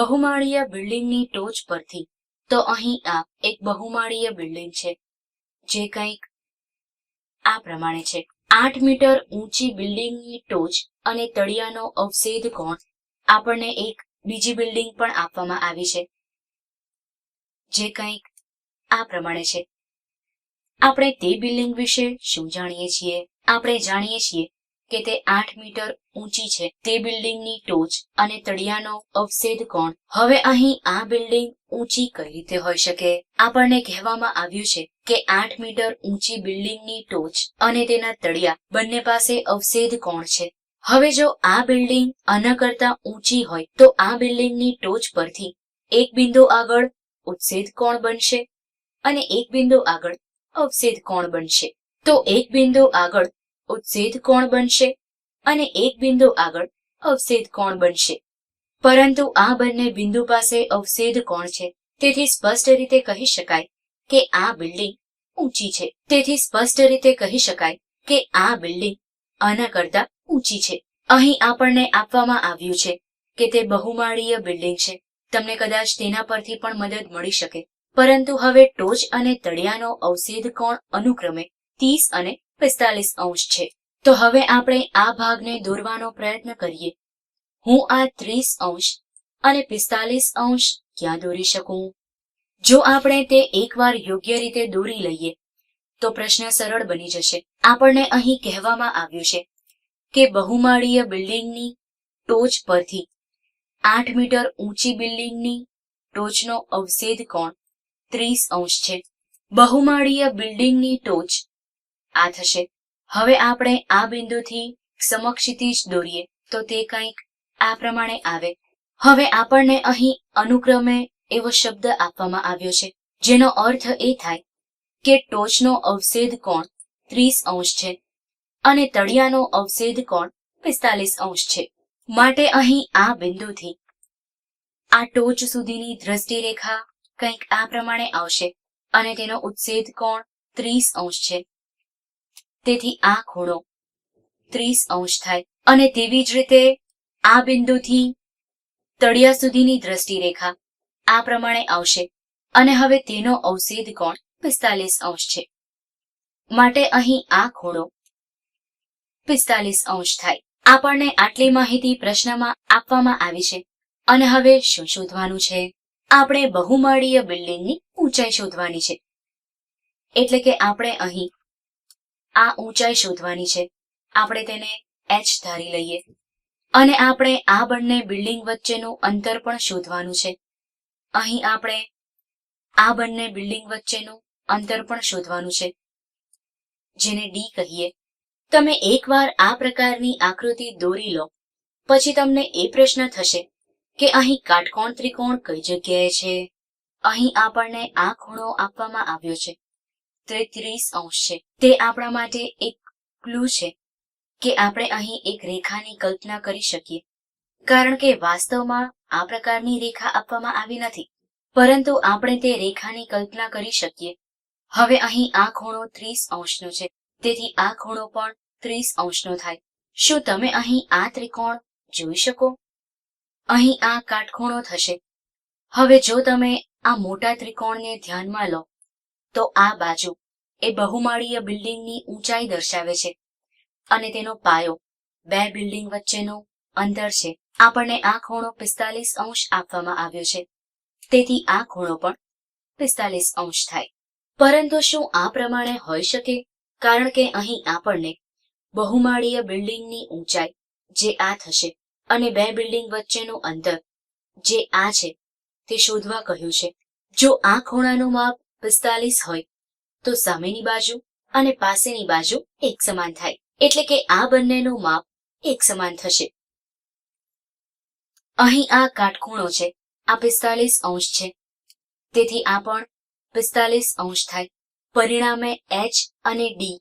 બહુમાળીય બિલ્ડિંગની ટોચ પરથી. તો અહીં આ એક બહુમાળીય બિલ્ડિંગ છે. જે કંઈક આ પ્રમાણે છે. આઠ મીટર ઊંચી બિલ્ડિંગની ટોચ અને તળિયાનો અવશેદ કોણ? આપણને એક બીજી બિલ્ડિંગ પણ આપવામાં આવી છે. જે કંઈક આ પ્રમાણે છે. આપણે તે બિલ્ડિંગ વિશે શું જાણીએ છીએ? આપણે જાણીએ છીએ કે તે આઠ મીટર ઊંચી છે. તે બિલ્ડિંગની ટોચ અને તળિયાનો અવશેદ કોણ? હવે અહીં આ બિલ્ડિંગ ઊંચી કઈ રીતે હોઈ શકે? આપણને કહેવામાં આવ્યું છે કે આઠ મીટર ઊંચી બિલ્ડિંગની ટોચ અને તેના તળિયા બંને પાસે અવશેદ કોણ છે? હવે જો આ બિલ્ડિંગ આના કરતા ઊંચી હોય, તો આ બિલ્ડિંગની ટોચ પરથી એક બિંદુ આગળ ઉત્સેદ કોણ બનશે અને એક બિંદુ આગળ અવશેદ કોણ બનશે? તો એક બિંદુ આગળ ઉત્સેદ કોણ બનશે અને એક બિંદુ આગળ અવશેદ કોણ બનશે? પરંતુ આ બંને બિંદુ પાસે અવશેદ કોણ છે? તેથી સ્પષ્ટ રીતે કહી શકાય કે આ બિલ્ડિંગ ઊંચી છે. તેથી સ્પષ્ટ રીતે કહી શકાય કે આ બિલ્ડિંગ આના કરતા ઊંચી છે. અહીં આપણને આપવામાં આવ્યું છે કે તે બહુમાળીય બિલ્ડિંગ છે. તમને કદાચ તેના પરથી પણ મદદ મળી શકે. પરંતુ હવે ટોચ અને તળિયાનો અવશેદ કોણ અનુક્રમે ત્રીસ અને પિસ્તાલીસ અંશ છે. તો હવે આપણે આ ભાગને દોરવાનો પ્રયત્ન કરીએ. હું આ ત્રીસ અંશ અને પિસ્તાલીસ અંશ ક્યાં દોરી શકું? જો આપણે તે એકવાર યોગ્ય રીતે દોરી લઈએ, તો પ્રશ્ન સરળ બની જશે. આપણને અહીં કહેવામાં આવ્યું છે કે બહુમાળીય બિલ્ડિંગની ટોચ પરથી આઠ મીટર ઊંચી બિલ્ડિંગની ટોચનો અવશેદ કોણ? ત્રીસ અંશ છે. બહુમાળીય બિલ્ડિંગની ટોચ આ થશે. હવે આપણે આ બિંદુથી સમક્ષિતિજ દોરીએ, તો તે કંઈક આ પ્રમાણે આવે. હવે આપણને અહીં અનુક્રમે એવો શબ્દ આપવામાં આવ્યો છે, જેનો અર્થ એ થાય કે ટોચનો અવશેદ કોણ ત્રીસ અંશ છે અને તળિયાનો અવશેદ કોણ પિસ્તાલીસ અંશ છે. માટે અહીં આ બિંદુથી આ ટોચ સુધીની દ્રષ્ટિ રેખા કંઈક આ પ્રમાણે આવશે અને તેનો ઉત્સેદ કોણ ત્રીસ અંશ છે. તેથી આ ખૂણો ત્રીસ અંશ થાય. અને તેવી જ રીતે આ બિંદુથી તળિયા સુધીની દ્રષ્ટિ રેખા આ પ્રમાણે આવશે. અને હવે તેનો અવશેદ કોણ? પિસ્તાલીસ અંશ છે. માટે અહીં આ ખૂણો પિસ્તાલીસ અંશ થાય. આપણને આટલી માહિતી પ્રશ્નમાં આપવામાં આવી છે. અને હવે શું શોધવાનું છે? આપણે બહુમાળીય બિલ્ડિંગની ઊંચાઈ શોધવાની છે. એટલે કે આપણે અહીં આ ઊંચાઈ શોધવાની છે. આપણે તેને એચ ધારી લઈએ. અને આપણે આ બંને બિલ્ડિંગ વચ્ચેનું અંતર પણ શોધવાનું છે. અહીં આપણે આ બંને બિલ્ડિંગ વચ્ચેનું અંતર પણ શોધવાનું છે. જેને ડી કહીએ. તમે એકવાર આ પ્રકારની આકૃતિ દોરી લો. પછી તમને એ પ્રશ્ન થશે કે અહીં કાટકોણ ત્રિકોણ કઈ જગ્યાએ છે? અહીં આપણને આ ખૂણો આપવામાં આવ્યો છે. ત્રીસ અંશ. છે તે આપણા માટે એક ક્લુ છે કે આપણે અહીં એક રેખાની કલ્પના કરી શકીએ. કારણ કે વાસ્તવમાં આ પ્રકારની રેખા આપવામાં આવી નથી. પરંતુ આપણે તે રેખાની કલ્પના કરી શકીએ. હવે અહીં આ ખૂણો ત્રીસ અંશનો છે. તેથી આ ખૂણો પણ ત્રીસ અંશનો થાય. શું તમે અહીં આ ત્રિકોણ જોઈ શકો? અહીં આ કાટખૂણો થશે. હવે જો તમે આ મોટા ત્રિકોણને ધ્યાનમાં લો, તો આ બાજુ એ બહુમાળીય બિલ્ડિંગની ઊંચાઈ દર્શાવે છે અને તેનો પાયો બે બિલ્ડિંગ વચ્ચેનું અંતર છે. આપણને આ ખૂણો પિસ્તાલીસ અંશ આપવામાં આવ્યો છે. તેથી આ ખૂણો પણ પિસ્તાલીસ અંશ થાય. પરંતુ શું આ પ્રમાણે હોઈ શકે? કારણ કે અહીં આપણને બહુમાળીય બિલ્ડિંગની ઊંચાઈ જે આ થશે અને બે બિલ્ડિંગ વચ્ચેનું અંતર જે આ છે તે શોધવા કહ્યું છે. જો આ ખૂણાનું માપ પિસ્તાલીસ હોય તો સામેની બાજુ અને પાસેની બાજુ એક સમાન થાય. એટલે કે આ બંનેનું માપ એક સમાન થશે. અહીં આ કાટખૂણો છે. આ પિસ્તાલીસ અંશ છે. તેથી આ પણ પિસ્તાલીસ અંશ થાય. પરિણામે એચ અને ડી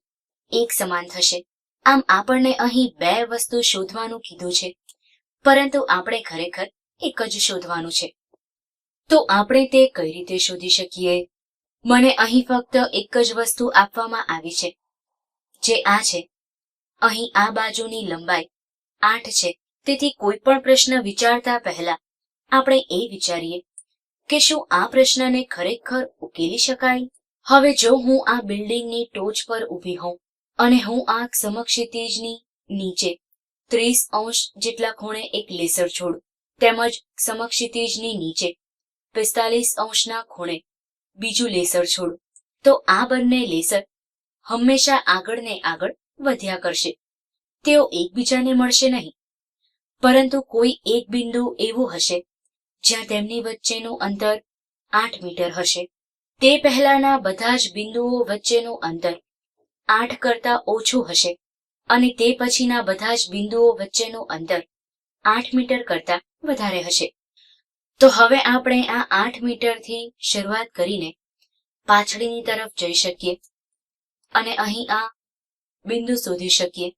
એક સમાન થશે. આમ આપણને અહીં બે વસ્તુ શોધવાનું કીધું છે. પરંતુ આપણે ખરેખર એક જ શોધવાનું છે. તો આપણે તે કઈ રીતે શોધી શકીએ? મને અહીં ફક્ત એક જ વસ્તુ આપવામાં આવી છે, જે આ છે. અહીં આ બાજુની લંબાઈ આઠ છે. તેથી કોઈ પણ પ્રશ્ન વિચારતા પહેલા આપણે એ વિચારીએ કે શું આ પ્રશ્નને ખરેખર ઉકેલી શકાય? હવે જો હું આ બિલ્ડિંગની ટોચ પર ઊભી હોઉં અને હું આ સમક્ષિતિજની નીચે ત્રીસ અંશ જેટલા ખૂણે એક લેસર છોડું, તેમજ સમક્ષિતિજની નીચે પિસ્તાલીસ અંશના ખૂણે બીજું લેસર છોડ. તો આ બંને લેસર હંમેશા આગળ ને આગળ વધ્યા કરશે. તેઓ એકબીજાને મળશે નહીં. પરંતુ કોઈ એક બિંદુ એવું હશે, જ્યાં તેમની વચ્ચેનું અંતર આઠ મીટર હશે. તે પહેલાના બધા જ બિંદુઓ વચ્ચેનું અંતર આઠ કરતા ઓછું હશે અને તે પછીના બધા જ બિંદુઓ વચ્ચેનું અંતર આઠ મીટર કરતા વધારે હશે. તો હવે આપણે આ આઠ મીટરથી શરૂઆત કરીને પાછળની તરફ જઈ શકીએ અને અહીં આ બિંદુ શોધી શકીએ.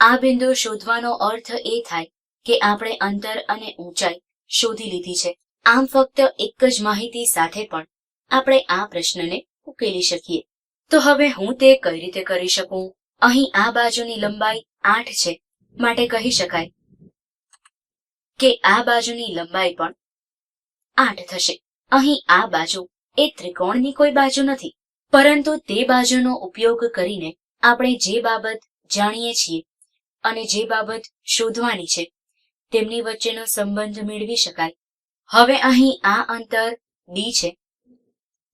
આ બિંદુ શોધવાનો અર્થ એ થાય કે આપણે અંતર અને ઊંચાઈ શોધી લીધી છે. આમ ફક્ત એક જ માહિતી સાથે પણ આપણે આ પ્રશ્નને ઉકેલી શકીએ. તો હવે હું તે કઈ રીતે કરી શકું? અહીં આ બાજુની લંબાઈ આઠ છે. માટે કહી શકાય કે આ બાજુની લંબાઈ પણ આઠ થશે. અહીં આ બાજુ એ ત્રિકોણની કોઈ બાજુ નથી. પરંતુ તે બાજુનો ઉપયોગ કરીને આપણે જે બાબત જાણીએ છીએ અને જે બાબત શોધવાની છે, તેમની વચ્ચેનો સંબંધ મેળવી શકાય. હવે અહીં આ અંતર ડી છે.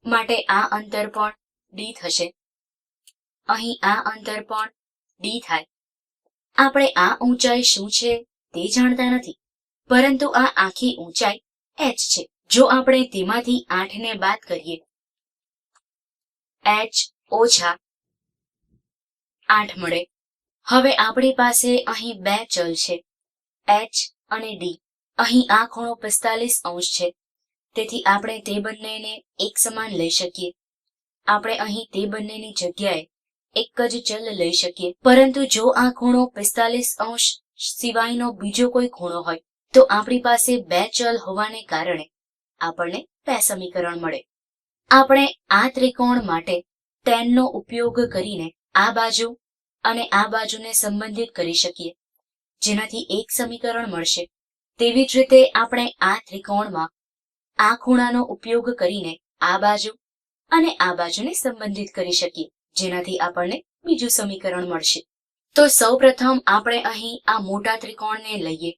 માટે આ અંતર પણ ડી થશે. અહીં આ અંતર પણ ડી થાય. આપણે આ ઊંચાઈ શું છે તે જાણતા નથી. પરંતુ આ આખી ઊંચાઈ એચ છે. જો આપણે તેમાંથી આઠને બાદ કરીએ. એચ ઓછા આઠ મળે. હવે આપણી પાસે અહીં બે ચલ છે. એચ અને ડી અહીં આ ખૂણો પિસ્તાલીસ અંશ છે. તેથી આપણે તે બંનેને એક સમાન લઈ શકીએ. આપણે અહીં તે બંનેની જગ્યાએ એક જ ચલ લઈ શકીએ. પરંતુ જો આ ખૂણો પિસ્તાલીસ અંશ સિવાયનો બીજો કોઈ ખૂણો હોય, તો આપણી પાસે બે ચલ હોવાને કારણે આપણને બે સમીકરણ મળે. આપણે આ ત્રિકોણ માટે ટેનનો ઉપયોગ કરીને આ બાજુ અને આ બાજુને સંબંધિત કરી શકીએ. જેનાથી એક સમીકરણ મળશે. તેવી જ રીતે આપણે આ ત્રિકોણમાં આ ખૂણાનો ઉપયોગ કરીને આ બાજુ અને આ બાજુને સંબંધિત કરી શકીએ, જેનાથી આપણને બીજું સમીકરણ મળશે. તો સૌપ્રથમ આપણે અહીં આ મોટા ત્રિકોણને લઈએ.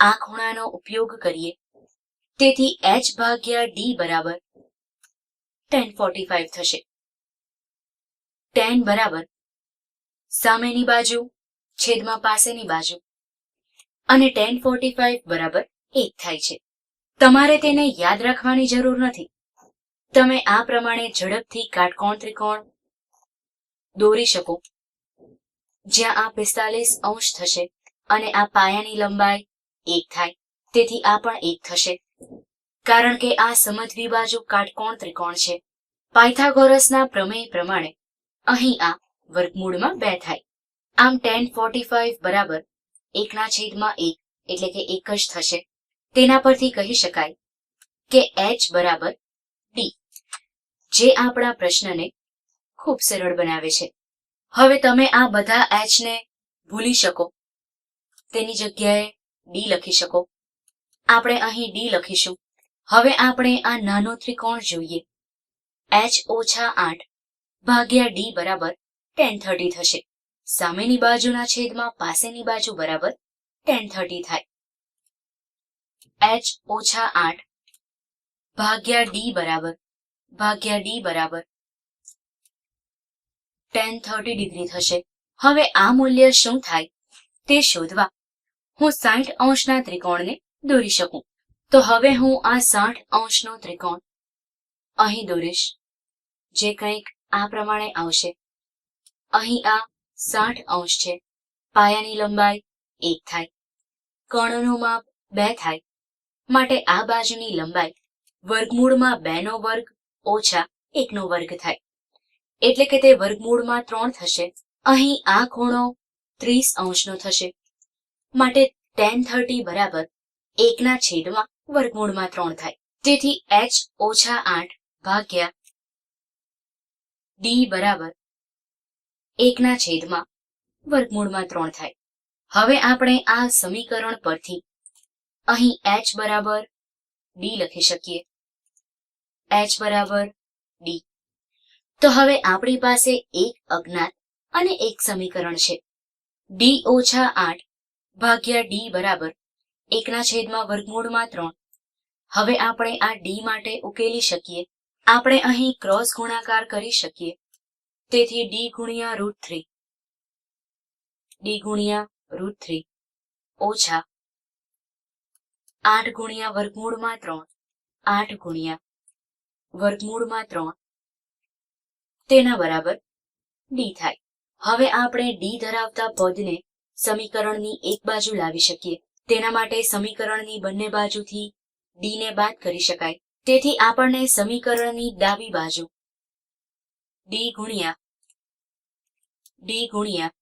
આ ખૂણાનો ઉપયોગ કરીએ. તેથી એચ ભાગ્યા ડી બરાબર ટેન ફોર્ટી ફાઈવ થશે. ટેન બરાબર સામેની બાજુ, છેદમાં પાસેની બાજુ અને ટેન ફોર્ટી ફાઈવ બરાબર એક થાય છે. તમારે તેને યાદ રાખવાની જરૂર નથી. તમે આ પ્રમાણે ઝડપથી કાટકોણ ત્રિકોણ દોરી શકો. જ્યાં આ પિસ્તાલીસ અંશ થશે અને આ પાયાની લંબાઈ એક થાય. તેથી આ પણ એક થશે. કારણ કે આ સમદ્વિબાજુ કાટકોણ ત્રિકોણ છે. પાયથાગોરસના પ્રમેય પ્રમાણે અહીં આ વર્ગમૂળમાં બે થાય. આમ ટેન ફોર્ટી ફાઈવ બરાબર એકના છેદમાં એક એટલે કે એક જ થશે. તેના પરથી કહી શકાય કે એચ બરાબર ડી જે આપણા પ્રશ્નને ખૂબ સરળ બનાવે છે. હવે તમે આ બધા એચને ભૂલી શકો. તેની જગ્યાએ ડી લખી શકો. આપણે અહીં ડી લખીશું. હવે આપણે આ નાનો ત્રિકોણ જોઈએ. એચ ઓછા આઠ ભાગ્યા ડી બરાબર ટેન થર્ટી થશે. સામેની બાજુના છેદમાં પાસેની બાજુ બરાબર ટેન થર્ટી થાય. એચ ઓછા આઠ ભાગ્યા ડી બરાબર ભાગ્યા ડી બરાબર ટેન થર્ટી ડિગ્રી થશે. હવે આ મૂલ્ય શું થાય તે શોધવા હું સાઠ અંશના ત્રિકોણને દોરી શકું. તો હવે હું આ સાઠ અંશનો ત્રિકોણ અહીં દોરીશ, જે કંઈક આ પ્રમાણે આવશે. અહીં આ સાઠ અંશ છે. પાયાની લંબાઈ એક થાય. કર્ણનું માપ બે થાય. માટે આ બાજુની લંબાઈ વર્ગમૂળમાં બે નો વર્ગ ઓછા એકનો વર્ગ થાય. એટલે કે તે વર્ગમૂળમાં ત્રણ થશે. અહીં આ ખૂણો ત્રીસ અંશનો થશે. માટે ટેન થર્ટી બરાબર એકના છેદમાં વર્ગમૂળમાં ત્રણ થાય. તેથી એચ ઓછા આઠ ભાગ્યા ડી બરાબર એકના છેદમાં વર્ગમૂળમાં ત્રણ થાય. હવે આપણે આ સમીકરણ પરથી અહીં એચ બરાબર ડી લખી શકીએ. એચ બરાબર ડી તો હવે આપણી પાસે એક અજ્ઞાત અને એક સમીકરણ છે. ડી ઓછા આઠ ભાગ્યા ડી બરાબર એકના છેદમાં વર્ગમૂળમાં ત્રણ. હવે આપણે આ ડી માટે ઉકેલી શકીએ. આપણે અહીં ક્રોસ ગુણાકાર કરી શકીએ. તેથી ડી ગુણ્યા રૂટ થ્રી. ડી ગુણ્યા રૂટ થ્રી. ઓછા આઠ ગુણ્યા વર્ગમૂળમાં ત્રણ. આઠ ગુણ્યા વર્ગમૂળમાં ત્રણ. તેના બરાબર ડી થાય. હવે આપણે ડી ધરાવતા પદને સમીકરણની એક બાજુ લાવી શકીએ. તેના માટે સમીકરણની બંને બાજુથી ડી બાદ કરી શકાય. તેથી આપણને સમીકરણની ડાબી બાજુ ડી ગુણ્યા ડી ગુણ્યા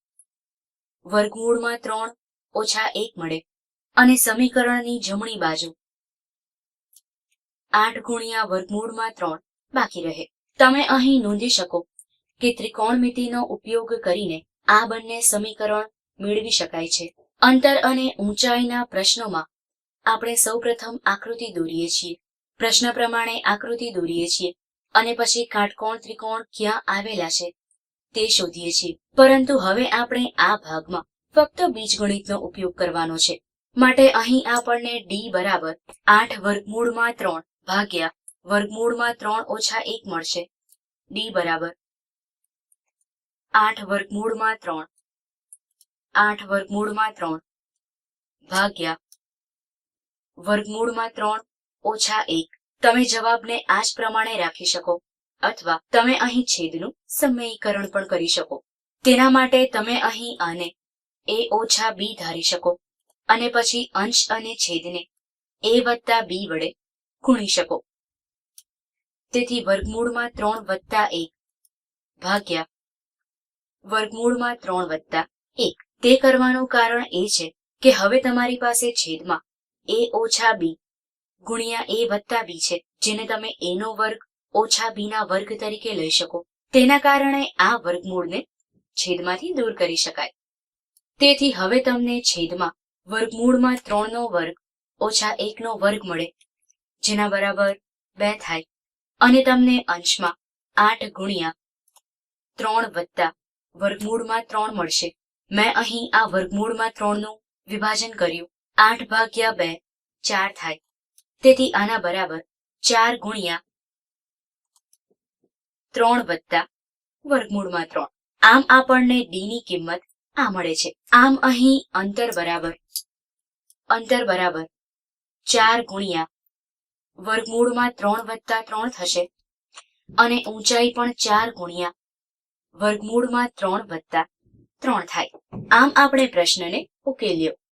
વર્ગમૂળમાં ત્રણ ઓછા એક મળે. અને સમીકરણની જમણી બાજુ આઠ ગુણ્યા વર્ગમૂળમાં ત્રણ બાકી રહે. તમે અહીં નોંધી શકો કે ત્રિકોણમિતિનો ઉપયોગ કરીને આ બંને સમીકરણ મેળવી શકાય છે. અંતર અને ઊંચાઈના પ્રશ્નોમાં આપણે સૌપ્રથમ આકૃતિ દોરીએ છીએ. પ્રશ્ન પ્રમાણે આકૃતિ દોરીએ છીએ અને પછી કાટકોણ ત્રિકોણ ક્યાં આવેલા છે તે શોધીએ છીએ. પરંતુ હવે આપણે આ ભાગમાં ફક્ત બીજગણિતનો ઉપયોગ કરવાનો છે. માટે અહીં આપણને ડી બરાબર આઠ વર્ગમૂળમાં ત્રણ ભાગ્યા વર્ગમૂળમાં ત્રણ ઓછા એક મળશે. ડી બરાબર આઠ વર્ગમૂળમાં ત્રણ. આઠ વર્ગમૂળમાં ત્રણ ભાગ્યા વર્ગમૂળમાં ત્રણ, ઓછા એક. તમે જવાબને આ જ પ્રમાણે રાખી શકો. અથવા તમે અહીં છેદનું સમયીકરણ પણ કરી શકો. તેના માટે તમે અહીં આને એ ઓછા બી ધારી શકો. અને પછી અંશ અને છેદને એ વત્તા બી વડે ગુણી શકો. તેથી વર્ગમૂળમાં ત્રણ વત્તા એક ભાગ્યા વર્ગમૂળમાં ત્રણ વત્તા એક. તે કરવાનું કારણ એ છે કે હવે તમારી પાસે છેદમાં એ ઓછા બી ગુણ્યા એ વત્તા બી છે, જેને તમે એનો વર્ગ ઓછા બી ના વર્ગ તરીકે લઈ શકો. તેના કારણે આ વર્ગમૂળને છેદમાંથી દૂર કરી શકાય. તેથી હવે તમને છેદમાં વર્ગમૂળમાં ત્રણનો વર્ગ ઓછા એકનો વર્ગ મળે, જેના બરાબર બે થાય. અને તમને અંશમાં આઠ ગુણ્યા ત્રણ વત્તા વર્ગમૂળમાં ત્રણ મળશે. મેં અહીં આ વર્ગમૂળમાં ત્રણનું વિભાજન કર્યું. આઠ ભાગ્યા બે, ચાર થાય. તેથી આના બરાબર ચાર ગુણ્યા ત્રણ વત્તા વર્ગમૂળમાં ત્રણ. આમ આપણને ડી ની કિંમત આ મળે છે. આમ અહીં અંતર બરાબર અંતર બરાબર ચાર ગુણ્યા વર્ગમૂળમાં ત્રણ વત્તા ત્રણ થશે. અને ઊંચાઈ પણ ચાર ગુણ્યા વર્ગમૂળમાં ત્રણ વત્તા ત્રણ થાય. આમ આપણે પ્રશ્નને ઉકેલ્યો.